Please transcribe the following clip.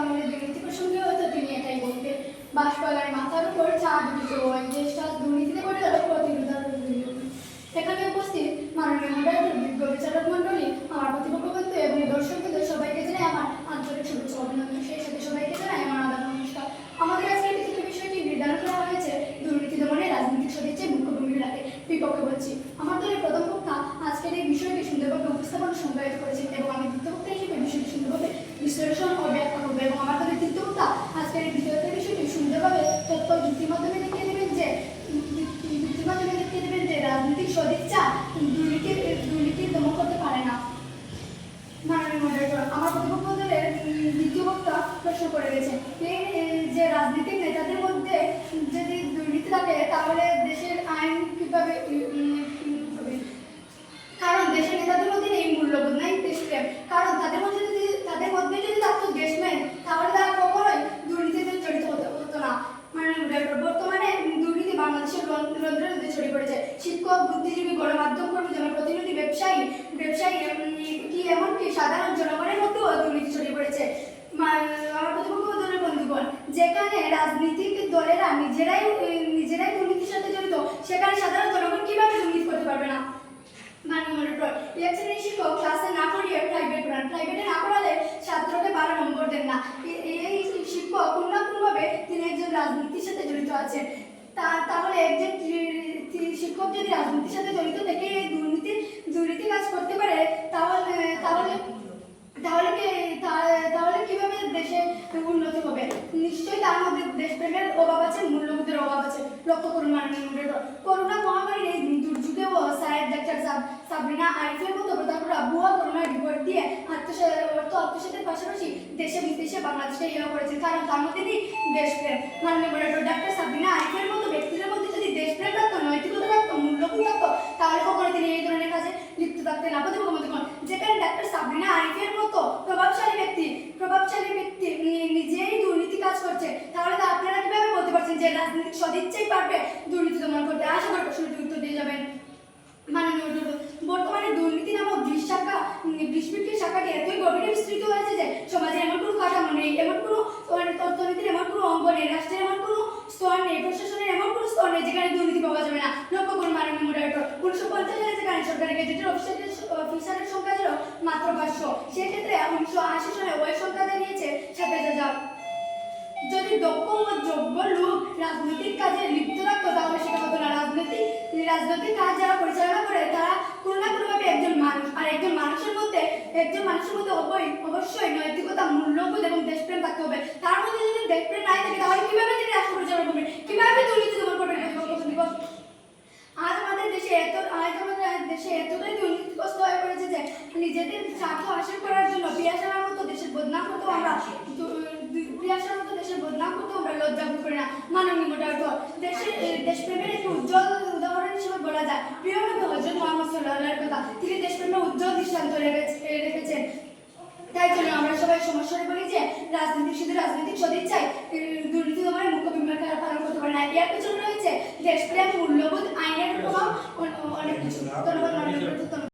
তাহলে দুর্নীতি প্রসঙ্গে হতো তিনি এটাই বলতেন বাঁশবাগানের মাথার উপর চাঁদ দুটি দেশটা দুর্নীতিতে রাজনৈতিক নেতাদের মধ্যে যদি দুর্নীতি থাকে, তাহলে দেশের আইন কীভাবে? কারণ দেশের নেতাদের মধ্যে এই মূল্যবোধ, নাই দেশপ্রেম কারণ তাদের মধ্যে যদি, তাদের মধ্যে যদি থাকতো দেশপ্রেম তাহলে তারা কখনোই দুর্নীতিতে জড়িত হতে না। মানে বর্তমানে দুর্নীতি বাংলাদেশের রন্ধ্রে রন্ধ্রে ছড়িয়ে পড়েছে। শিক্ষক, বুদ্ধিজীবী, গণমাধ্যম কর্মী, জনপ্রতিনিধি, ব্যবসায়ী ব্যবসায়ী কি এমনকি সাধারণ জনগণের মধ্যেও দুর্নীতি ছড়িয়ে পড়েছে মা- আমার প্রতিপক্ষ দলের বন্ধুগণ যেখানে রাজনীতিক দলেরা নিজেরাই নিজেরাই দুর্নীতির সাথে জড়িত, সেখানে সাধারণ জনগণ কীভাবে দুর্নীতি করতে পারবে না? শিক্ষক ক্লাসে না প্রাইভেট পড়ান। প্রাইভেটে না পড়ালে ছাত্রকে না। এই শিক্ষক তিনি একজন রাজনীতির সাথে জড়িত আছেন। তাহলে একজন শিক্ষক যদি রাজনীতির সাথে জড়িত থেকে এই দুর্নীতি দুর্নীতি কাজ করতে পারে তাহলে তাহলে তাহলে কি তা- তাহলে কীভাবে দেশে উন্নতি হবে। নিশ্চয়ই তার মধ্যে দেশপ্রেমের অভাব আছে, মূল্যবোধের অভাব আছে। লক্ষ্য করুন মাননীয় করোনা মহামারীর এই দুর্যোগেও সাহেব ডাক্তার সাব- সাবরিনা আরিফের মতো প্রতাপরা ভুয়া করোনা রিপোর্ট দিয়ে আত্মসাত অর্থ আত্মসাতের পাশাপাশি দেশে বিদেশে বাংলাদেশকে ইয়া করেছে কারণ তার মধ্যে দেশপ্রেম। মাননীয় মনিটর ডাক্তার সাবরিনা আরিফের মতো ব্যক্তিদের মধ্যে যদি দেশপ্রেম থাকতো নৈতিকতা থাকতো মূল্যবোধ থাকতো তাহলে কখনো তিনি এই ধরনের কাজে লিপ্ত থাকতেন না প্রতিপক্ষ মধ্যে যেখানে ডাক্তার সাবরিনা আরিফের মতো প্রভাবশালী ব্যক্তি প্রভাবশালী ব্যক্তি নি- নিজেই দুর্নীতি কাজ করছে তাহলে তো আপনারা কীভাবে বলতে পারছেন যে রাজনীতি সদিচ্ছাই পারবে, দুর্নীতি দমন করতে আশা করি প্রশ্নটি উত্তর দিয়ে যাবেন। মাননীয় বর্তমানে দুর্নীতি নামক বিশ শাখা বিস্ফৃতির শাখাটি এতই গভীরে বিস্তৃত হয়েছে যে সমাজে এমন কোনো কাঠামো নেই, এমন কোনো অর্থনীতির এমন কোনো অঙ্গ নেই, রাষ্ট্রের এমন কোনো স্তর নেই, প্রশাসনের এমন কোনো স্তর নেই যেখানে দুর্নীতি পাওয়া যাবে না। লক্ষ্য করুন, মাননীয় মডারেটর উনিশশো পঞ্চাশ সালে যেখানে সরকারি গেজেটের অফিসারের অফিসারের সংখ্যা ছিল মাত্র পাঁচশো। সেক্ষেত্রে উনিশশো আশি সালে ওই সংখ্যা দাঁড়িয়েছে রাজনৈতিক কাজে লিপ্ত থাকতো, তাহলে সেটা হতো না। রাজনৈতিক রাজনৈতিক কাজ যারা পরিচালনা করে, তারা কোনো না কোনোভাবে একজন মানুষ, আর একজন মানুষের মধ্যে, একজন মানুষের মধ্যে অবশ্যই অবশ্যই নৈতিকতা, মূল্যবোধ এবং দেশপ্রেম থাকতে হবে। তার মধ্যে যদি দেশপ্রেম নাই থাকে, তাহলে কীভাবে তিনি রাষ্ট্র পরিচালনা করবেন? কীভাবে দুর্নীতি দমন করবেন? আজ আমাদের দেশে এত, আজ আমাদের দেশে এতটাই দুর্নীতিগ্রস্ত হয়ে পড়েছে যে, নিজেদের স্বার্থ হাসিল করার জন্য পিয়াসার মতো দেশের বদনাম করতেও আমরা পিয়াসার মতো দেশের বদনাম করতেও আমরা লজ্জা বোধ করি না মাননীয় মোটার দেশের এ, দেশপ্রেমের একটি উজ্জ্বল উদাহরণ হিসেবে বলা যায় প্রিয় নবী হজরত কথা। তিনি দেশপ্রেমে উজ্জ্বল দৃষ্টান্ত রেখেছেন। তাই জন্য আমরা সবাই সমস্যায় বলি যে রাজনীতি শুধু রাজনৈতিক সদিচ্ছায় দুর্নীতি তোমার মুখ্য ভূমিকা পালন করতে পারে না। এর পেছনে রয়েছে দেশপ্রেম, মূল্যবোধ, আইনের প্রভাব অনেক কিছু। ধন্যবাদ।